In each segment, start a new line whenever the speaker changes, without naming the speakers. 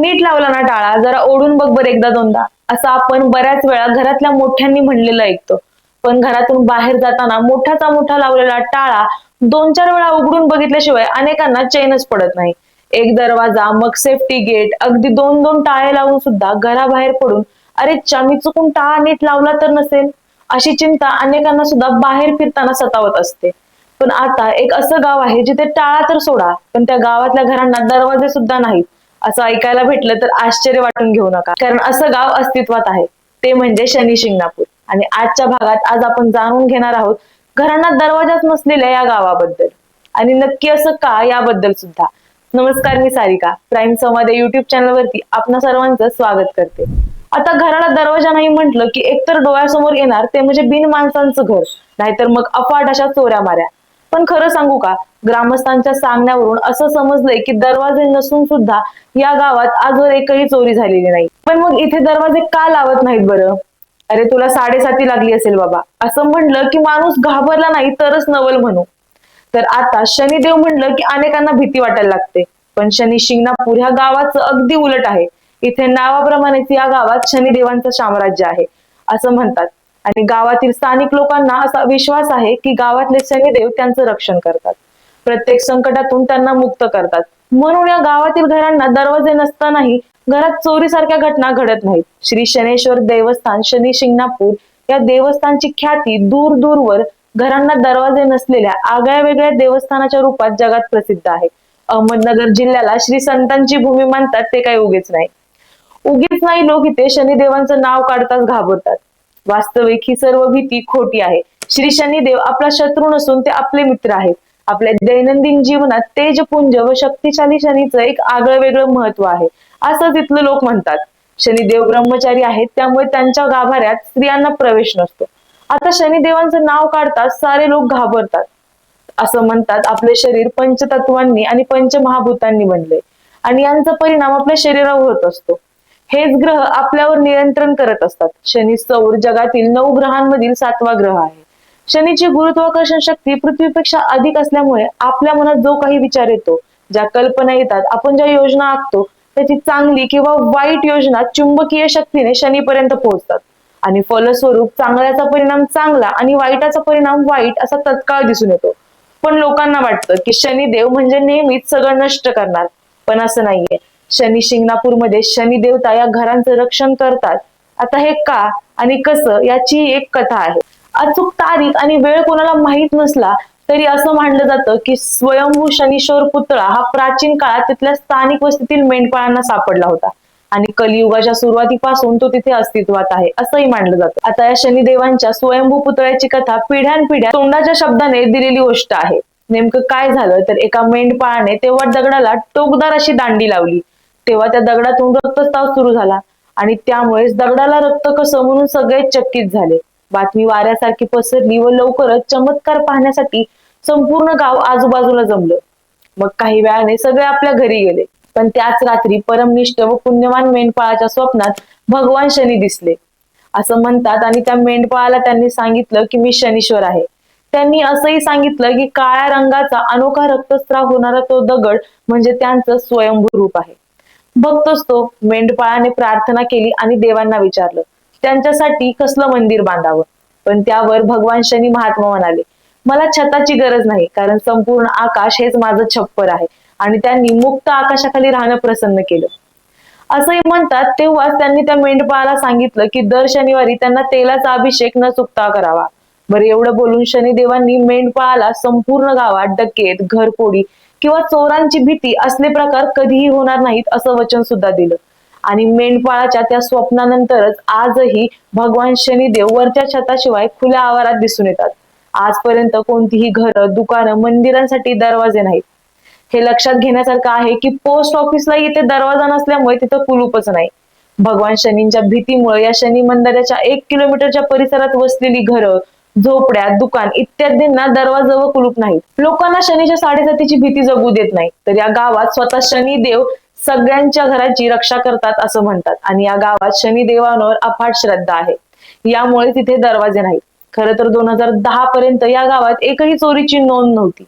नीट लावला ना टाळा जरा ओढून बघ बरं एकदा दोनदा. असं आपण बऱ्याच वेळा घरातल्या मोठ्यांनी म्हणलेलं ऐकतो. पण घरातून बाहेर जाताना मोठाचा मोठा लावलेला टाळा दोन चार वेळा उघडून बघितल्याशिवाय अनेकांना चैनच पडत नाही. एक दरवाजा मग सेफ्टी गेट अगदी दोन दोन टाळे लावून सुद्धा घराबाहेर पडून अरे च्या मी चुकून टाळा नीट लावला तर नसेल? अशी चिंता अनेकांना सुद्धा बाहेर फिरताना सतावत असते. पण आता एक असं गाव आहे जिथे टाळा तर सोडा पण त्या गावातल्या घरांना दरवाजे सुद्धा नाहीत. असं ऐकायला भेटलं तर आश्चर्य वाटून घेऊ नका. कारण असं गाव अस्तित्वात आहे. ते म्हणजे शनी शिंगणापूर. आणि आजच्या भागात आज आपण जाणून घेणार आहोत घरांना दरवाजाच नसलेल्या या गावाबद्दल. आणि नक्की असं का याबद्दल सुद्धा. नमस्कार मी सारिका. प्राईम संवाद या युट्यूब चॅनलवरती आपणा सर्वांचं स्वागत करते. आता घराला दरवाजा नाही म्हटलं की एकतर डोळ्यासमोर येणार ते म्हणजे बिन माणसांचं घर. नाहीतर मग अफाट अशा चोऱ्या माऱ्या. पण खरं सांगू का? ग्रामस्थांच्या सांगण्यावरून असं समजलंय की दरवाजे नसून सुद्धा या गावात आजवर एकही चोरी झालेली नाही. पण मग इथे दरवाजे का लावत नाहीत बरं? अरे तुला साडेसाती लागली असेल बाबा. असं म्हणलं की माणूस घाबरला नाही तरच नवल म्हणू. तर आता शनिदेव म्हणलं की अनेकांना भीती वाटायला लागते. पण शनी शिंगणापूर ह्या गावाचं अगदी उलट आहे. इथे नावाप्रमाणेच या गावात शनिदेवांचं साम्राज्य आहे. असं म्हणतात. आणि गावातील स्थानिक लोकांना असा विश्वास आहे की गावातले शनिदेव त्यांचं रक्षण करतात. प्रत्येक संकटातून त्यांना मुक्त करतात. म्हणून या गावातील घरांना दरवाजे नसतानाही घरात चोरीसारख्या घटना घडत नाहीत. श्री शनेश्वर देवस्थान शनी शिंगणापूर या देवस्थानची ख्याती दूर दूरवर घरांना दरवाजे नसलेल्या आगळ्या वेगळ्या देवस्थानाच्या रूपात जगात प्रसिद्ध आहे. अहमदनगर जिल्ह्याला श्री संतांची भूमी मानतात ते काही उगीच नाही. उगीच नाही लोक इथे शनिदेवांचं नाव काढताच घाबरतात. वास्तविक ही सर्व भीती खोटी आहे. श्री शनिदेव आपला शत्रू नसून ते आपले मित्र आहेत. आपल्या दैनंदिन जीवनात तेजपुंज व शक्तिशाली शनीचं एक आगळं वेगळं महत्त्व आहे. असं तिथलं लोक म्हणतात. शनिदेव ब्रह्मचारी आहेत त्यामुळे त्यांच्या गाभाऱ्यात स्त्रियांना प्रवेश नसतो. आता शनिदेवांचं नाव काढताच सारे लोक घाबरतात. असं म्हणतात आपले शरीर पंचतत्वांनी आणि पंचमहाभूतांनी बनले. आणि यांचा परिणाम आपल्या शरीरावर होत असतो. हेच ग्रह आपल्यावर नियंत्रण करत असतात. शनी सौर जगातील नऊ ग्रहांमधील सातवा ग्रह आहे. शनीची गुरुत्वाकर्षण शक्ती पृथ्वीपेक्षा अधिक असल्यामुळे आपल्या मनात जो काही विचार येतो ज्या कल्पना येतात आपण ज्या योजना आखतो त्याची चांगली किंवा वाईट योजना चुंबकीय शक्तीने शनीपर्यंत पोहोचतात. आणि फलस्वरूप चांगल्याचा परिणाम चांगला आणि वाईटाचा परिणाम वाईट असा तत्काळ दिसून येतो. पण लोकांना वाटतं की शनिदेव म्हणजे नेहमीच सगळं नष्ट करणार पण असं नाहीये. शनी शिंगणापूरमध्ये शनी देवता या घरांचं रक्षण करतात. आता हे का आणि कसं याची एक कथा आहे. अचूक तारीख आणि वेळ कोणाला माहीत नसला तरी असं मानलं जातं की स्वयंभू शनीश्वर पुतळा हा प्राचीन काळात तिथल्या स्थानिक वस्तीतील मेंढपाळांना सापडला होता. आणि कलियुगाच्या सुरुवातीपासून तो तिथे अस्तित्वात आहे असंही मानलं जातं. आता या शनिदेवांच्या स्वयंभू पुतळ्याची कथा पिढ्यानपिढ्या तोंडाच्या शब्दाने दिलेली गोष्ट आहे. नेमकं काय झालं? तर एका मेंढपाळाने तेव्हा दगडाला टोकदार अशी दांडी लावली. तेव्हा त्या दगडातून रक्तस्राव सुरू झाला. आणि त्यामुळेच दगडाला रक्त कसं म्हणून सगळे चकित झाले. बातमी वाऱ्यासारखी पसरली व लवकरच चमत्कार पाहण्यासाठी संपूर्ण गाव आजूबाजूला जमलं. मग काही वेळाने सगळे आपल्या घरी गेले. पण त्याच रात्री परमनिष्ठ व पुण्यवान मेंढपाळाच्या स्वप्नात भगवान शनी दिसले. असं म्हणतात आणि त्या मेंढपाळाला त्यांनी सांगितलं की मी शनीश्वर आहे. त्यांनी असंही सांगितलं की काळ्या रंगाचा अनोखा रक्तस्राव होणारा तो दगड म्हणजे त्यांचं स्वयंभू रूप आहे. बघतोच तो मेंढपाळाने प्रार्थना केली आणि देवांना विचारलं. त्यांच्यासाठी कसलं मंदिर बांधावं? पण त्यावर भगवान शनी महात्मा म्हणाले मला छताची गरज नाही कारण संपूर्ण आकाश हेच माझं छप्पर आहे. आणि त्यांनी मुक्त आकाशाखाली राहणं प्रसन्न केलं. असंही म्हणतात तेव्हाच त्यांनी त्या मेंढपाळाला सांगितलं की दर शनिवारी त्यांना तेलाचा अभिषेक न चुकता करावा. बरं एवढं बोलून शनिदेवांनी मेंढपाळाला संपूर्ण गावात डकेत घरफोडी किंवा चोरांची भीती असले प्रकार कधीही होणार नाहीत असं वचन सुद्धा दिलं. आणि मेंढपाळाच्या त्या स्वप्नानंतरच आजही भगवान शनिदेव वरच्या छताशिवाय खुल्या आवारात दिसून येतात. आजपर्यंत कोणतीही घरं दुकानं मंदिरांसाठी दरवाजे नाहीत. हे लक्षात घेण्यासारखं आहे की पोस्ट ऑफिसला इथे दरवाजा नसल्यामुळे तिथं कुलूपच नाही. भगवान शनींच्या भीतीमुळे या शनी मंदिराच्या एक किलोमीटरच्या परिसरात वसलेली घरं झोपड्या दुकान इत्यादींना दरवाजा व कुलूप नाही. लोकांना शनीच्या साडेसातीची भीती जगू देत नाही. तर या गावात स्वतः शनिदेव सगळ्यांच्या घराची रक्षा करतात असं म्हणतात. आणि या गावात शनिदेवांवर अफाट श्रद्धा आहे. यामुळे तिथे दरवाजे नाहीत. खरं तर दोन हजार दहा पर्यंत या गावात एकही चोरीची नोंद नव्हती.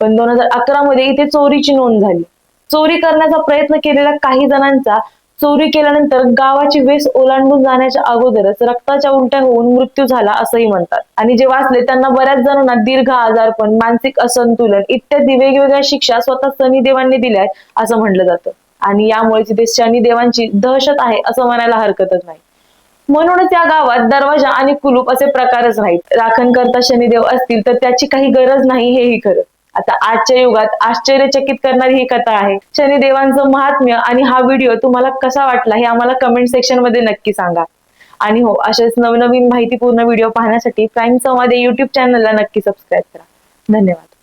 पण दोन हजार अकरा मध्ये इथे चोरीची नोंद झाली. चोरी करण्याचा प्रयत्न केलेल्या काही जणांचा चोरी केल्यानंतर गावाची वेस ओलांडून जाण्याच्या अगोदरच रक्ताच्या उलट्या होऊन मृत्यू झाला असंही म्हणतात. आणि जे वाचले त्यांना बऱ्याच जणांना दीर्घ आजारपण मानसिक असंतुलन इत्यादी वेगवेगळ्या शिक्षा स्वतः शनिदेवांनी दिल्या आहेत असं म्हटलं जातं. आणि यामुळे तिथे शनिदेवांची दहशत आहे असं म्हणायला हरकतच नाही. म्हणूनच या गावात दरवाजा आणि कुलूप असे प्रकारच नाहीत राखण करता शनिदेव असतील तर त्याची काही गरज नाही हेही खरं. आता आजच्या युगात आश्चर्यचकित करणारी ही कथा आहे. शनिदेवांचं महात्म्य आणि हा व्हिडिओ तुम्हाला कसा वाटला हे आम्हाला कमेंट सेक्शनमध्ये नक्की सांगा. आणि हो असेच नवनवीन माहितीपूर्ण व्हिडिओ पाहण्यासाठी प्राईम संवाद या युट्यूब चॅनलला नक्की सबस्क्राईब करा. धन्यवाद.